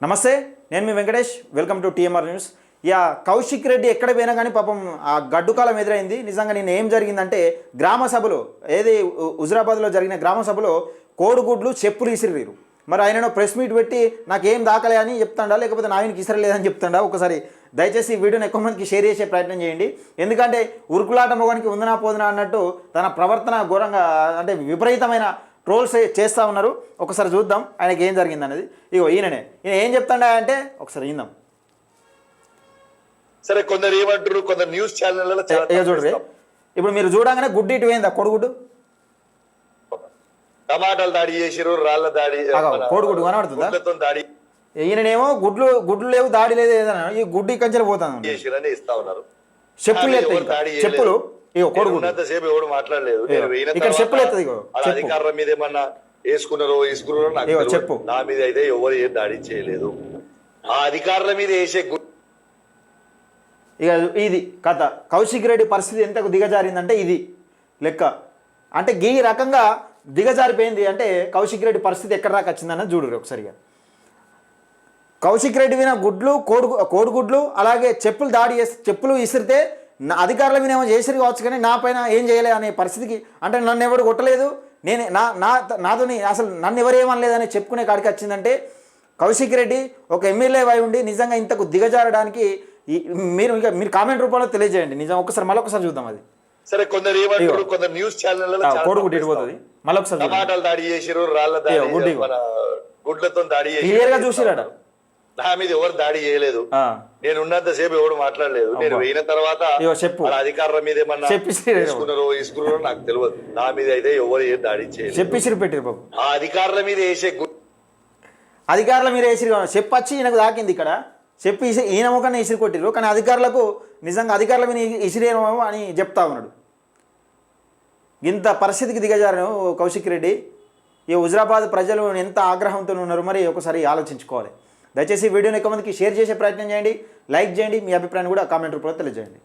నమస్తే నేను మీ Venkatesh. Welcome to TMR news yeah Kaushik Reddy ఎక్కడ పోయినా కానీ పాపం ఆ గడ్డుకాలం ఎదురైంది. నిజంగా నేను ఏం జరిగిందంటే గ్రామ సభలో ఏది హు- హుజరాబాద్లో జరిగిన గ్రామ సభలో కోడిగుడ్లు చెప్పులు ఇసిరిరు మరి ఆయనను ప్రెస్ మీట్ పెట్టి నాకేం దాకలే అని చెప్తాడా లేకపోతే నాయనకి ఇసరలేదని చెప్తాడా? ఒకసారి దయచేసి ఈ వీడియోని ఎక్కువ మందికి షేర్ చేసే ప్రయత్నం చేయండి. ఎందుకంటే ఉరుకులాట మొగానికి ఉందనా పోదునా అన్నట్టు తన ప్రవర్తన ఘోరంగా అంటే విపరీతమైన ట్రోల్స్ చేస్తూ ఉన్నారు. ఒకసారి చూద్దాం ఆయనకి ఏం జరిగింది అనేది. ఇగో ఈయననే. ఈయన ఏం చెప్తాడా అంటే ఒకసారి విందాం. సరే కొందరు ఏమంటారు కొందరు న్యూస్ ఇక చూడండి ఇప్పుడు మీరు చూడగానే గుడ్డి ఇటు పోయిందా? కొడుగుడ్డు? టమాటాలు దాడి చేసిరు రాళ్ళ దాడి కోడిగుడ్డు కనబడుతుందా? దాడి ఈయననేమో గుడ్లు గుడ్లు లేవు దాడి లేదు ఏదైనా ఈ గుడ్డి కంచెలు పోతాను చేసిరని ఇస్తా ఉన్నారు. చెప్పులు. చెప్పులు. ఇగో కొడుగుడ్డు ఉన్నంతసేపు ఎవడు మాట్లాడలేదు. ఇక్కడ తర్వాత చెప్పులు ఎత్తది ఇగో. అధికారుల మీద ఏమన్నా వేసుకున్నారో వేసుకున్నారో నాకు. చెప్పు. నా మీద అయితే ఎవరు ఏం దాడి చేయలేదు. ఆ అధికారుల మీద వేసే ఇక ఇది కథ. కౌశిక్ రెడ్డి పరిస్థితి ఎంతకు దిగజారిందంటే ఇది లెక్క. అంటే ఈ రకంగా దిగజారిపోయింది అంటే కౌశిక్ రెడ్డి పరిస్థితి ఎక్కడ దాకా వచ్చిందన్నది చూడరు ఒకసారిగా కౌశిక్ రెడ్డి మీద గుడ్లు కోడి కోడిగుడ్లు అలాగే చెప్పులు దాడి చేసి చెప్పులు ఇసిరితే నా అధికారుల మీద ఏమో చేసిరు కావచ్చు కానీ నా పైన ఏం చేయలే అనే పరిస్థితికి అంటే నన్ను ఎవడు కొట్టలేదు. నేను నా నా నాతోని అసలు నన్ను ఎవరు ఏమనలేదని చెప్పుకునే కాడికి వచ్చిందంటే కౌశిక్ రెడ్డి ఒక ఎమ్మెల్యే అయి ఉండి నిజంగా ఇంతకు దిగజారడానికి మీరు ఇంకా మీరు కామెంట్ రూపంలో తెలియజేయండి. నిజం ఒకసారి మళ్ళొకసారి చూద్దాం అది. సరే కొందరు ఏమంటారు. కొందరు న్యూస్ ఛానళ్ళలో ఆ, చాలా కోడిగుడ్డు తప్పు ఇటు పోతుంది. మళ్ళొకసారి దాడి చేసిరు రాళ్ళ దాడి గుడ్లతో దాడి చేసిరు. క్లియర్గా చూసిరాడ నా మీద ఎవరు దాడి చేయలేదు. నేను ఉన్నంత సేపు ఎవడు మాట్లాడలేదు. నేను. పోయిన తర్వాత అధికారుల మీద ఏమన్నా చెప్పిసిరు. వేసుకున్నారో వేసుకున్నారో నాకు తెలియదు. నా మీద అయితే ఎవరు ఏం దాడి చేయలేదు. చెప్పి ఇసిరి పెట్టిరు బాబు. ఆ అధికారుల మీద వేసే అధికారుల మీరు వేసిరి చెప్పు వచ్చి ఈయనకు దాకింది ఇక్కడ. చెప్పి ఈయన ముఖాన్ని ఇసిరి కొట్టిరు కానీ అధికారులకు నిజంగా అధికారుల మీద ఇసిరేమో అని చెప్తా ఉన్నాడు. ఇంత పరిస్థితికి దిగజారు కౌశిక్ రెడ్డి. ఈ హుజరాబాద్ ప్రజలు ఎంత ఆగ్రహంతో ఉన్నారు మరి ఒకసారి ఆలోచించుకోవాలి. దయచేసి వీడియోని ఎక్కువ మందికి షేర్ చేసే ప్రయత్నం చేయండి. లైక్ చేయండి. మీ అభిప్రాయాన్ని కూడా కామెంట్ రూపంలో తెలియజేయండి.